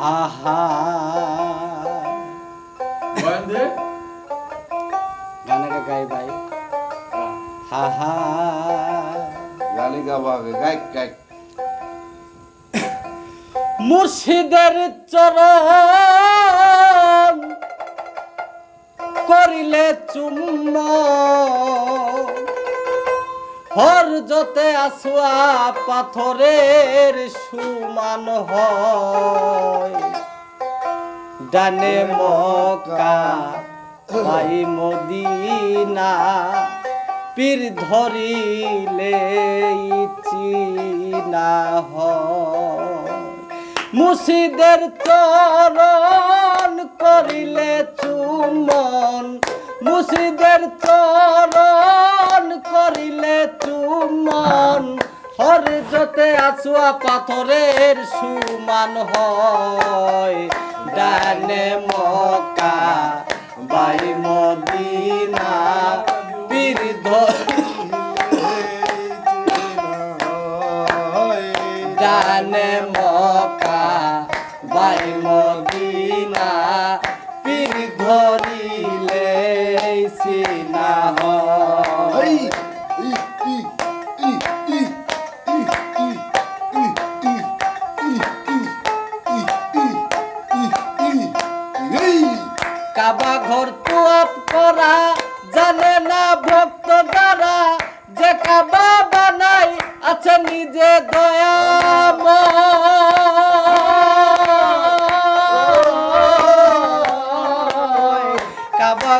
হা হা বয়ান গাই ভাই। হা হা। গালি গাবা গায়ক গায়ক মুর্শিদের চরণ করিলে চুম্ব হর যতে আসুয়া পাথরের সুমান ডানে মকা ভাই মদিনা, পীর ধরিলে চিনা হয়। মুর্শিদের চরণ করিলে চুমন মুর্শিদের চরণ যতে আছুয়া পাথরের সুমান হয়। ডানে মকা বাই মদিনা, পীর ডানে মকা বাই মদিনা, পীর ধরিলে সিনা হয়।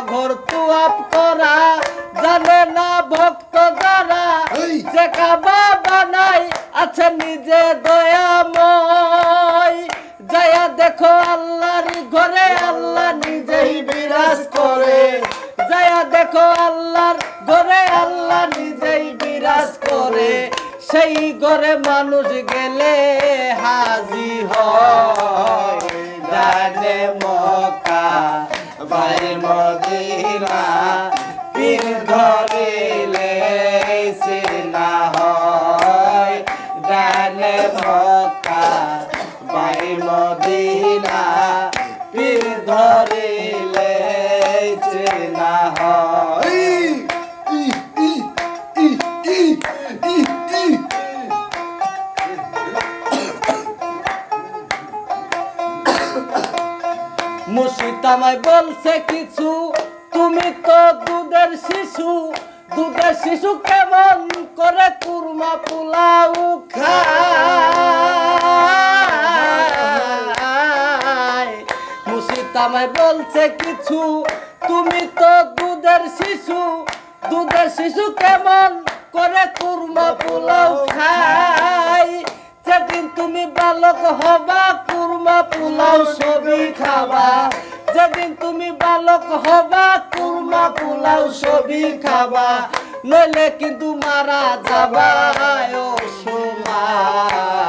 ঘর তুয়াপ করা জানে না ভক্ত দ্বারা যে কাবা বানাই আছে নিজে দয়াময়। যায়া দেখো আল্লাহর ঘরে আল্লাহ নিজেই বিরাজ করে। যায়া দেখো আল্লাহর ঘরে আল্লাহ নিজেই বিরাজ করে। সেই ঘরে মানুষ গেলে হাজি হয়। ডানে মকা বাই মদিনা মুর্শিদামায় বলছে কিছু, তুমি তো দুধের শিশু। দুধের শিশু কেমন করে কুরমা পোলাও খায়? মুর্শিদামায় বলছে কিছু, তুমি তো দুধের শিশু। দুধের শিশু কেমন করে কুরমা পোলাও খাই। যেদিন তুমি বালক হবা, কুরমা পোলাও সবই খাবা। যেদিন তুমি বালক হবা, কুরমা পোলাও সবই খাবা। নইলে কিন্তু মারা যাবা, ও সময়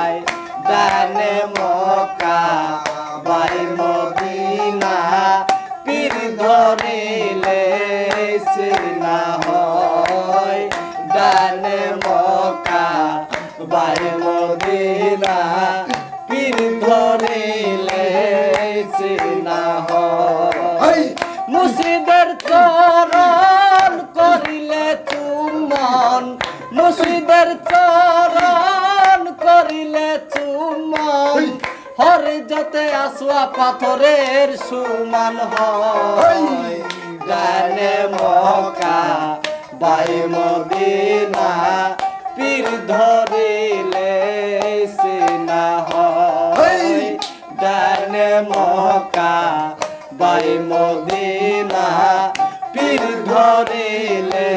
বাই মদিনা পীর ধরিলে সিনা হয়। মুর্শিদের চরণ করিলে চুম্বন। মুর্শিদের চরণ করিলে চুম্বন। হর যতে আসুয়া পাথরের সুমান হয়। গানে মকা বাই মদিনা পীর ধরিলে মকা বাই মদিনা পীর ধরিলে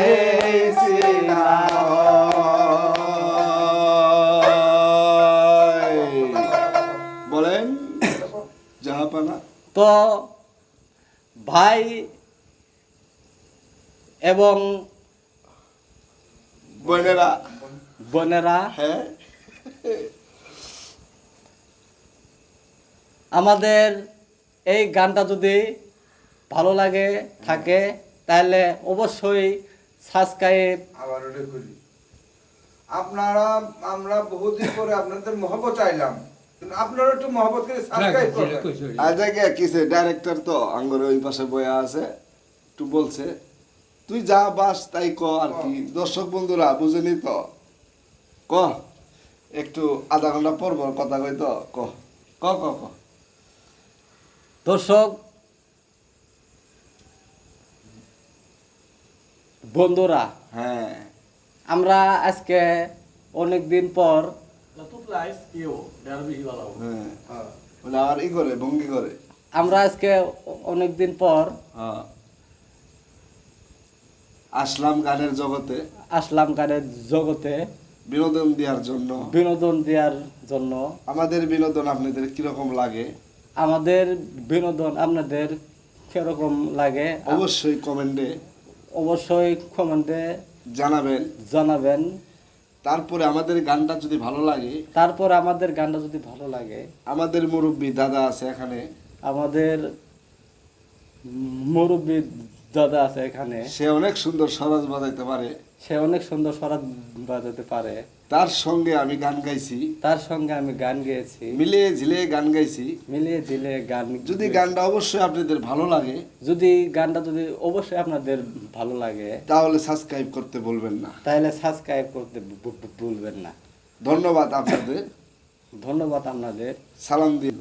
বলেন জাহাপানা। তো ভাই এবং বোনেরা। বোনেরা হ্যাঁ। আমাদের এই গানটা যদি ভালো লাগে থাকে তাহলে অবশ্যই সাবস্ক্রাইব। আবার করি। আপনারা আমরা বহুদিন পরে আপনাদের মহব্বত চাইলাম আপনারা একটু মহব্বত করে সাবস্ক্রাইব করবেন। আজ আগে কিসে ডাইরেক্টর তো আঙ্গরে ওই পাশে বয়া আছে একটু বলছে তুই যা বাস তাই ক আর কি। দর্শক বন্ধুরা বুঝেনি তো? ক একটু আধা ঘণ্টা পর পর কথা কই তো ক ক ক ক। দর্শক বন্ধুরা হ্যাঁ। আমরা আজকে অনেক দিন পর হ্যাঁ। করে। আমরা আজকে অনেক দিন পর হ্যাঁ। আসলাম গানের জগতে। আসলাম গানের জগতে। বিনোদন দেওয়ার জন্য। বিনোদন দেওয়ার জন্য। আমাদের বিনোদন আপনাদের কীরকম লাগে? আমাদের বিনোদন আপনাদের কীরকম লাগে? অবশ্যই কমেন্টে অবশ্যই কমেন্টে জানাবেন। জানাবেন। তারপরে আমাদের গানটা যদি ভালো লাগে। তারপর আমাদের গানটা যদি ভালো লাগে। আমাদের মুরব্বী দাদা আছে এখানে। আমাদের মুরব্বী দাদা আছে এখানে। সে অনেক সুন্দর সরাজ বাজাইতে পারে। সে অনেক সুন্দর সরাত বাজাতে পারে। তার সঙ্গে আমি গান গাইছি। তার সঙ্গে আমি গান গেয়েছি। মিলিয়ে ঝিলে গান গাইছি। মিলিয়ে ঝিলে গান যদি গানটা অবশ্যই আপনাদের ভালো লাগে যদি গানটা যদি অবশ্যই আপনাদের ভালো লাগে তাহলে সাবস্ক্রাইব করতে বলবেন না। তাহলে সাবস্ক্রাইব করতে ভুলবেন না। ধন্যবাদ আপনাদের। ধন্যবাদ আপনাদের। সালাম দিন